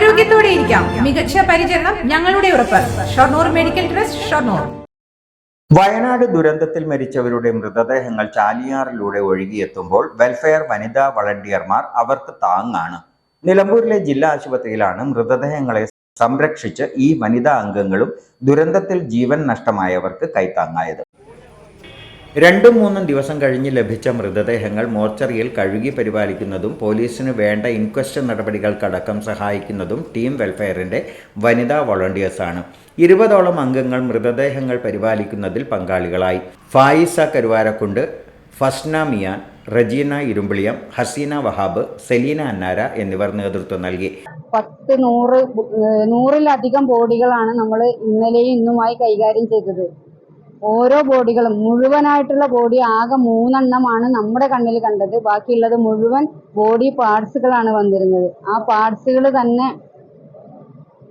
ആരോഗ്യത്തോടെ ഇരിക്കാം. മികച്ച പരിചരണം ഞങ്ങളുടെ ഉറപ്പ്. Shoranur medical trust Shoranur. Wayanad ദുരന്തത്തിൽ മരിച്ചവരുടെ മൃതദേഹങ്ങൾ ചാലിയാറിലൂടെ ഒഴുകിയെത്തുമ്പോൾ വെൽഫെയർ വനിതാ വളണ്ടിയർമാർ അവർക്ക് താങ്ങാണ്. നിലമ്പൂരിലെ ജില്ലാ ആശുപത്രിയിലാണ് മൃതദേഹങ്ങളെ സംരക്ഷിച്ച് ഈ വനിതാ അംഗങ്ങളും ദുരന്തത്തിൽ ജീവൻ നഷ്ടമായവർക്ക് കൈത്താങ്ങായത്. രണ്ടും മൂന്നും ദിവസം കഴിഞ്ഞ് ലഭിച്ച മൃതദേഹങ്ങൾ മോർച്ചറിയിൽ കഴുകി പരിപാലിക്കുന്നതും പോലീസിന് വേണ്ട ഇൻക്വസ്റ്റ് നടപടികൾക്കടക്കം സഹായിക്കുന്നതും ടീം വെൽഫെയറിന്റെ വനിതാ വോളണ്ടിയേഴ്സാണ്. ഇരുപതോളം അംഗങ്ങൾ മൃതദേഹങ്ങൾ പരിപാലിക്കുന്നതിൽ പങ്കാളികളായി. ഫായിസ കരുവാരക്കുണ്ട് ഫസ്ന മിയാൻ റജീന ഇരുമ്പിളിയം ഹസീന വഹാബ് സെലീന അന്നാര എന്നിവർ നേതൃത്വം നൽകി. പത്ത് നൂറ് നൂറിലധികം ബോഡികളാണ് നമ്മൾ ഇന്നലെയും ഇന്നുമായി കൈകാര്യം ചെയ്തത്. ഓരോ ബോഡികളും മുഴുവനായിട്ടുള്ള ബോഡി ആകെ മൂന്നെണ്ണമാണ് നമ്മുടെ കണ്ണിൽ കണ്ടത്. ബാക്കിയുള്ളത് മുഴുവൻ ബോഡി പാർട്സുകളാണ് വന്നിരുന്നത്. ആ പാർട്സുകൾ തന്നെ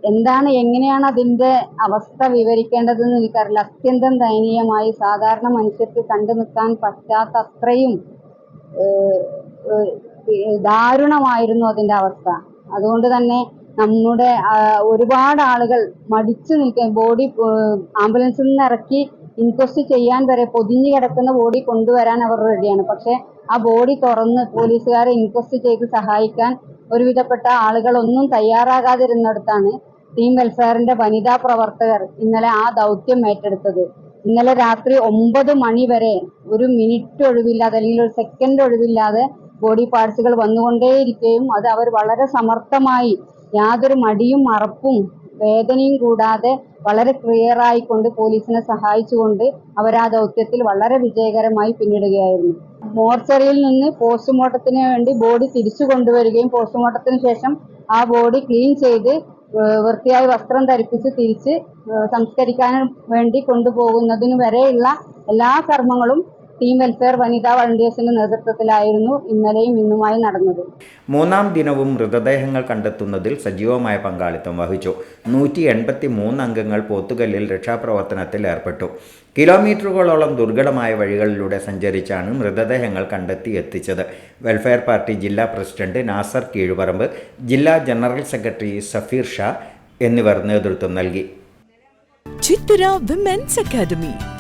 എന്താണ് എങ്ങനെയാണ് അതിന്റെ അവസ്ഥ വിവരിക്കേണ്ടതെന്ന് എനിക്കറിയില്ല. അത്യന്തം ദയനീയമായി സാധാരണ മനുഷ്യർക്ക് കണ്ടു നിൽക്കാൻ പറ്റാത്ത അത്രയും ദാരുണമായിരുന്നു അതിന്റെ അവസ്ഥ. അതുകൊണ്ട് തന്നെ നമ്മുടെ ഒരുപാട് ആളുകൾ മടിച്ചു നിൽക്കാൻ ബോഡി ആംബുലൻസിൽ നിന്ന് ഇറക്കി ഇൻക്വസ്റ്റ് ചെയ്യാൻ വരെ പൊതിഞ്ഞു കിടക്കുന്ന ബോഡി കൊണ്ടുവരാൻ അവർ റെഡിയാണ്. പക്ഷെ ആ ബോഡി തുറന്ന് പോലീസുകാരെ ഇൻക്വസ്റ്റ് ചെയ്ത് സഹായിക്കാൻ ഒരുവിധപ്പെട്ട ആളുകളൊന്നും തയ്യാറാകാതിരുന്നിടത്താണ് ടീം വെൽഫെയറിന്റെ വനിതാ പ്രവർത്തകർ ഇന്നലെ ആ ദൗത്യം ഏറ്റെടുത്തത്. ഇന്നലെ രാത്രി ഒമ്പത് മണി വരെ ഒരു മിനിറ്റ് ഒഴിവില്ലാതെ അല്ലെങ്കിൽ ഒരു സെക്കൻഡ് ഒഴിവില്ലാതെ ബോഡി പാർട്സുകൾ വന്നുകൊണ്ടേയിരിക്കുകയും അത് അവർ വളരെ സമർത്ഥമായി യാതൊരു മടിയും മറപ്പും വേദനയും കൂടാതെ വളരെ ക്ലിയർ ആയിക്കൊണ്ട് പോലീസിനെ സഹായിച്ചുകൊണ്ട് അവർ ആ ദൗത്യത്തിൽ വളരെ വിജയകരമായി പിന്നിടുകയായിരുന്നു. മോർച്ചറിയിൽ നിന്ന് പോസ്റ്റ്മോർട്ടത്തിന് വേണ്ടി ബോഡി തിരിച്ചു കൊണ്ടുവരികയും പോസ്റ്റ്മോർട്ടത്തിന് ശേഷം ആ ബോഡി ക്ലീൻ ചെയ്ത് വൃത്തിയായി വസ്ത്രം ധരിപ്പിച്ച് തിരിച്ച് സംസ്കരിക്കാനും വേണ്ടി കൊണ്ടുപോകുന്നതിന് വരെയുള്ള എല്ലാ കർമ്മങ്ങളും ടീം വെൽഫെയർ വനിതാ വളണ്ടിയേഴ്സിന്റെ നേതൃത്വത്തിലായിരുന്നു ഇന്നലെയും ഇന്നുമായി നടന്നത്. മൂന്നാം ദിനവും മൃതദേഹങ്ങൾ കണ്ടെത്തുന്നതിൽ സജീവമായ പങ്കാളിത്തം വഹിച്ചു. നൂറ്റി എൺപത്തി മൂന്ന് അംഗങ്ങൾ പോത്തുകല്ലിൽ രക്ഷാപ്രവർത്തനത്തിൽ ഏർപ്പെട്ടു. കിലോമീറ്ററുകളോളം ദുർഘടമായ വഴികളിലൂടെ സഞ്ചരിച്ചാണ് മൃതദേഹങ്ങൾ കണ്ടെത്തി എത്തിച്ചത്. വെൽഫെയർ പാർട്ടി ജില്ലാ പ്രസിഡന്റ് നാസർ കീഴുപറമ്പ് ജില്ലാ ജനറൽ സെക്രട്ടറി സഫീർ ഷാ എന്നിവർ നേതൃത്വം നൽകി. Chithara women's academy.